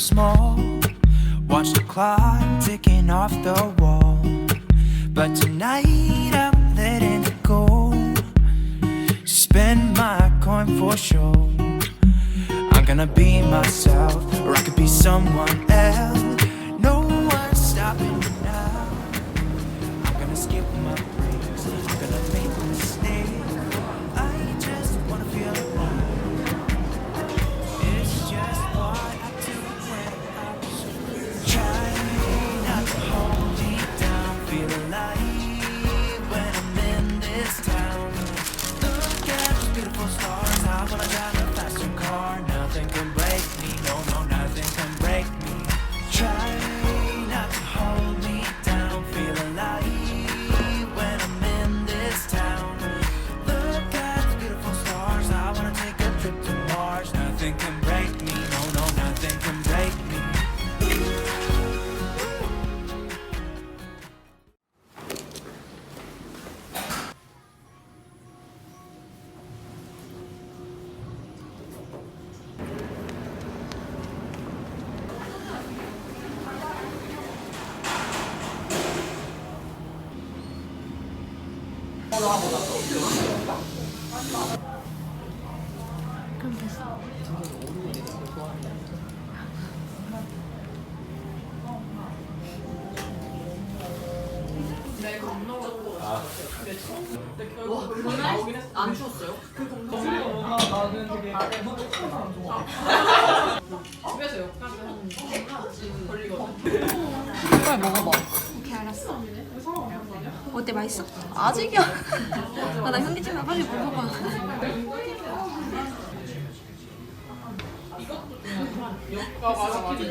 small. Watch the clock ticking off the wall. But tonight I'm letting it go. Spend my coin for sure. I'm gonna be myself, or I could be someone else. 안 추웠어요? 집에서 여기까지 한 걸리거든. 빨리 먹어봐. 오케이 알았어. 어때 맛있어? 아직이야. 아, 나 현기증나 빨리 먹어봐.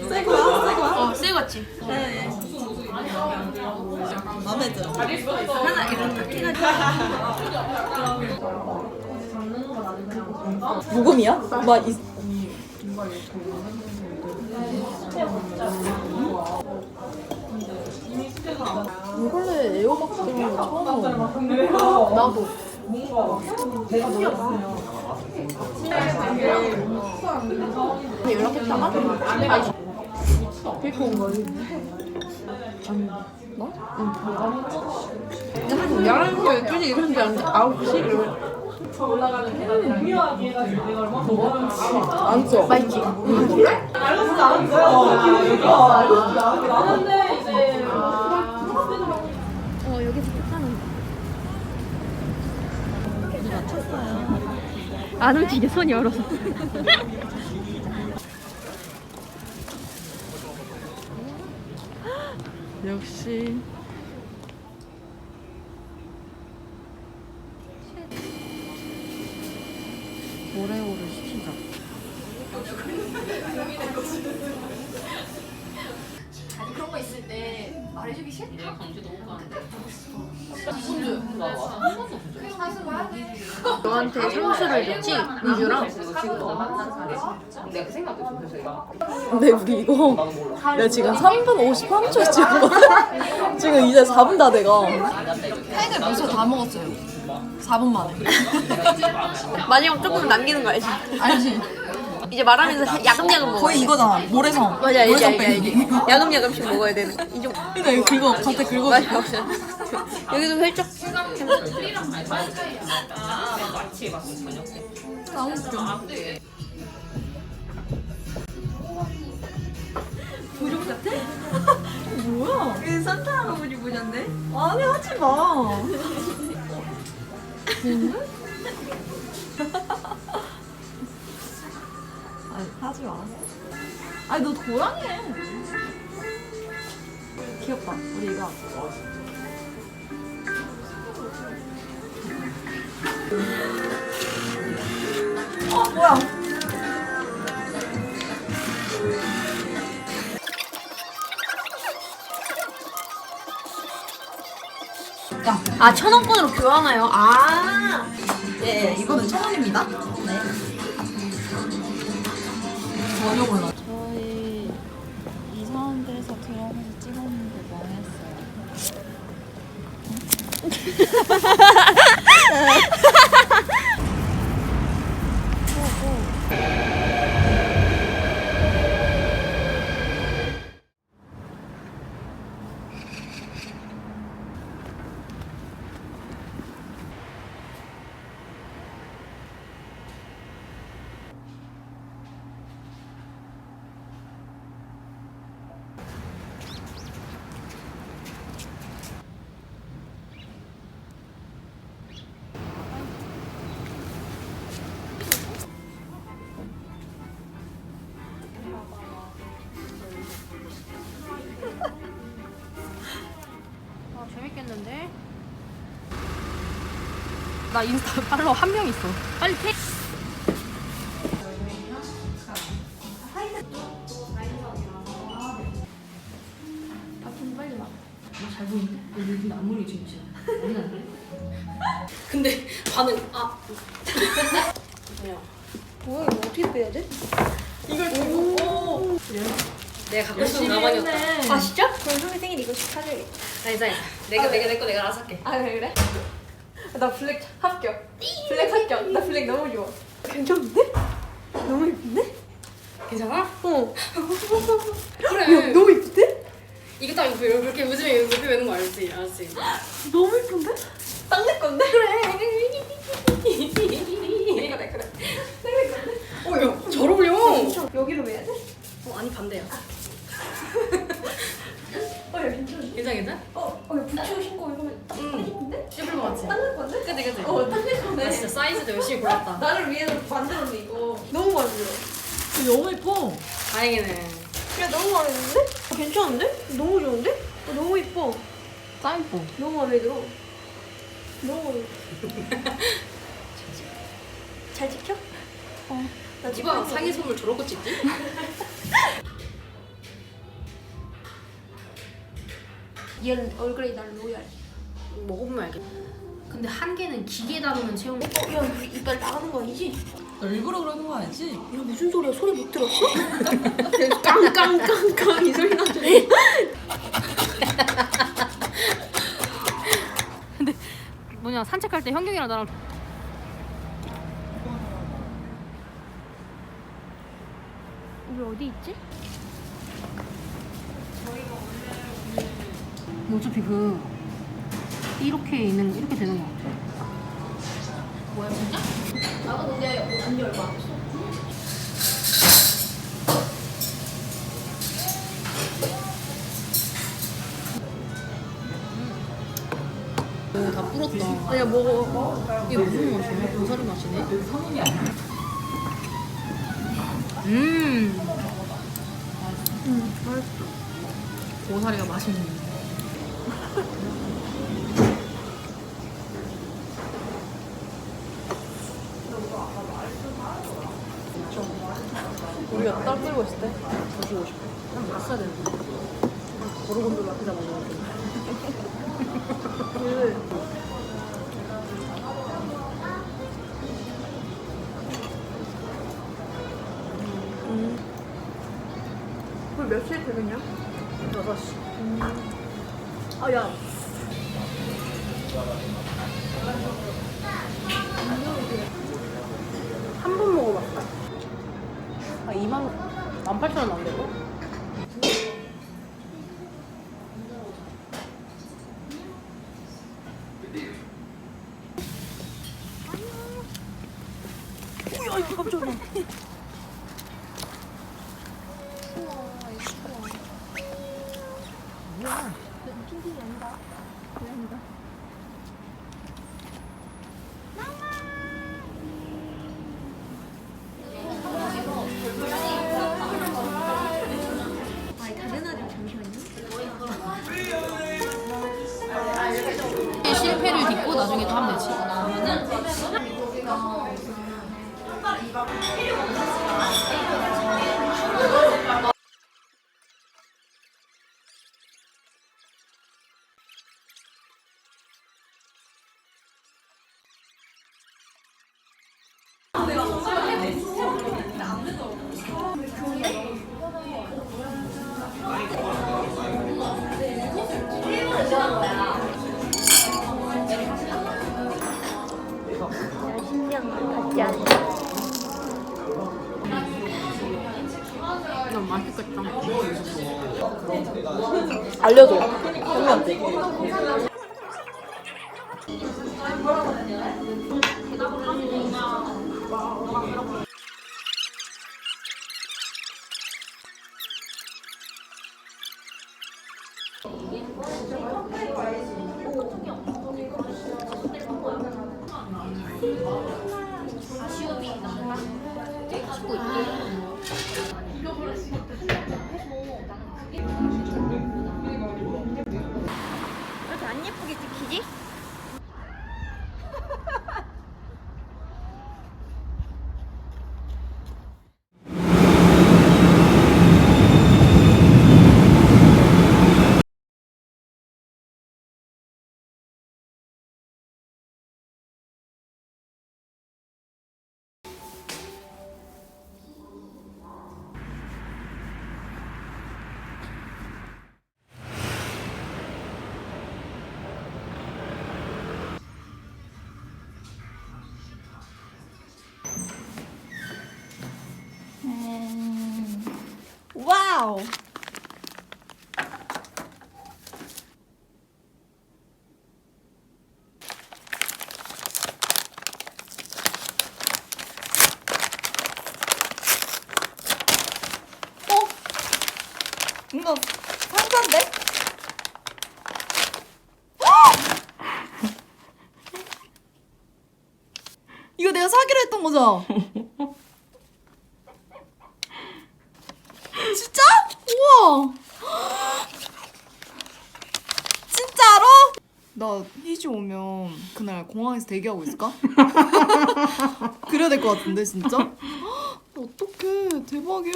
새 거야? 새 거야? 어, 새 거지. 네. 마음에 들어. 하나 이런 거 해가지고. 무금이야? 막 이, 이 걸로 애호박 들은 거 처음 먹어. 나도. 연락했다가? 아니, 그니까 온 거지. 아니, 나? 응. 한 11시, 12시 이랬는데 안 돼. 9시? 안 써. 맛있지? 어, 안 움직여 손이 얼어서 역시. 너한테 상수를 줬지? 좀 해서 근데 우리 이거 내가 지금 3분 53초에 찍었거든? 지금 이제 4분 다 돼가. 팩을 벌써 다 먹었어요. 4분 만에. 마지막 조금 남기는 거 알지? 알지? 이제 말하면서 야금야금 먹어 거의 이거잖아. 모래성. 맞아 알지 모래성 빼기. 야금야금씩 먹어야 되는 이 좀 그러니까 이거 긁어. 갑자기 긁어. 맞아 없어 여기 좀 펼쳐 마취해 봤어 저녁 때. 너무 웃겨. 부족 같아? 뭐야? 그 산타 할아버지 보셨네? 아니 하지 마. 아니 하지 마. 아니 너 고양이 해. 귀엽다. 우리 이거 하자. 어 뭐야? 야, 아 천원권으로 교환해요? 아 예, 이거는 천 원입니다. 네. 전혀 몰라. 저희 이사원들에서 들어가서 찍었는데 망했어요. 나 인스타 팔로워 한 명 있어. 빨리 태. 근데 반응 아 뭐야 이거 어떻게 빼야 돼? 내가 갖고 싶은 가방이었다. 아 진짜? 그럼 소미 생일 이거 사줘야겠다. 아니 자 내가 내가 내 거 내가 알아서 할게. 아 그래 그래? 나 블랙 합격. 블랙 합격. 나 블랙 너무 좋아. 괜찮은데? 너무 예쁜데? 괜찮아? 어. 그래. 야, 너무 예쁜데? 이거 딱 이거 이렇게 요즘에 이렇게 외는 거 알지? 알지? 너무 예쁜데? 딱내 건데? 그래. 내 그래. 내 건데? 어, 야, 잘 어울려. 어, 여기로 매야 돼? 아니 반대야. 어, 야 괜찮은데? 괜찮아, 괜찮아? 어, 어, 야 부츠 신고 이거면 딱 같지? 딱내 건데? 그치, 그치? 어, 딱내 나 건데. 진짜 사이즈도 열심히 골랐다. 나를 위해서 만들었네 이거. 너무 마음에 들어. 너무 예뻐. 다행이네. 야 너무 마음에 드는데? 어, 괜찮은데? 너무 좋은데? 어, 너무 이뻐. 짱 예뻐. 너무 마음에 들어. 너무 마음에 들어. 잘 찍혀? 어. 나 누가 상의 선물 저러고 찍지? 얘 얼굴에 날 로얄. 먹어보면 알겠다. 근데 한 개는 기계 다루는 체험. 어, 야 우리 이빨 나가는 거 아니지? 너 일부러 그러는 거 아니지? 야 무슨 소리야? 소리 못 들었어? 깡깡깡깡 이 소리 나죠? 뭐냐 산책할 때 현경이랑 나랑 우리 어디 있지? 어차피 그 이렇게 있는 이렇게 되는 거 같아. 뭐야 진짜? 나도 근데 언니 얼마 안 했어. 오 다 불었다. 아니야 먹어. 이게 무슨 맛이야? 고사리 맛이네. 음. 응 맛있어. 고사리가 맛있네. 딸 끌고 있을 때. 난 봤어야 되는데. 고르곤졸라 피자 먹는 거. 몇 시에 퇴근이야? 6시. 아 야. 한 번 먹어봤다. 아 2만 18,000원 안 되고? 아니 실패를 딛고 나중에 또 하면 되지. 난 알려줘. 와우. 어? 이거 상자인데? 이거 내가 사기로 했던 거죠? 진짜? 우와! 진짜로? 나 희지 오면 그날 공항에서 대기하고 있을까? 그래야 될 것 같은데 진짜? 어떡해 대박이야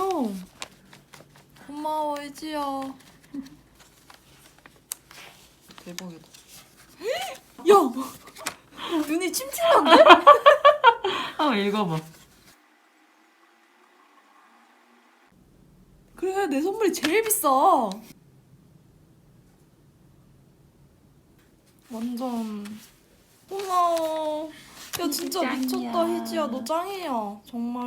고마워 희지야 대박이다 야! 눈이 침침한데? 한번 읽어봐. 그래 내 선물이 제일 비싸 완전 고마워. 야 진짜 미쳤다 희지야. 너 짱이야. 정말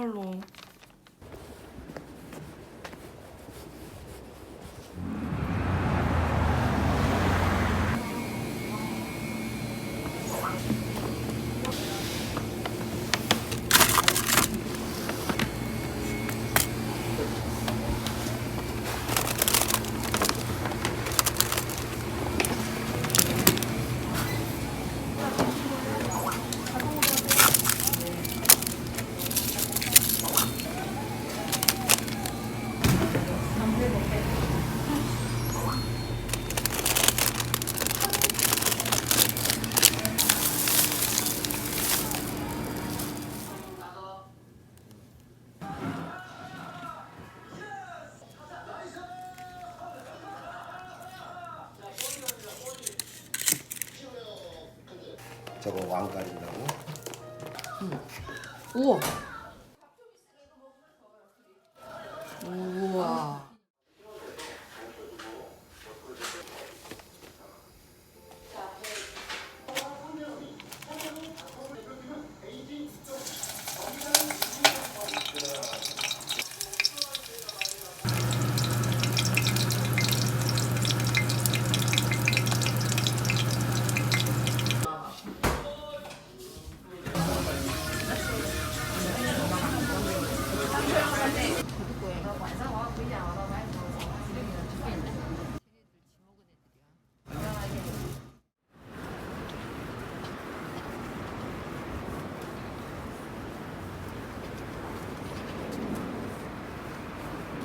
저거? 우와. 우와.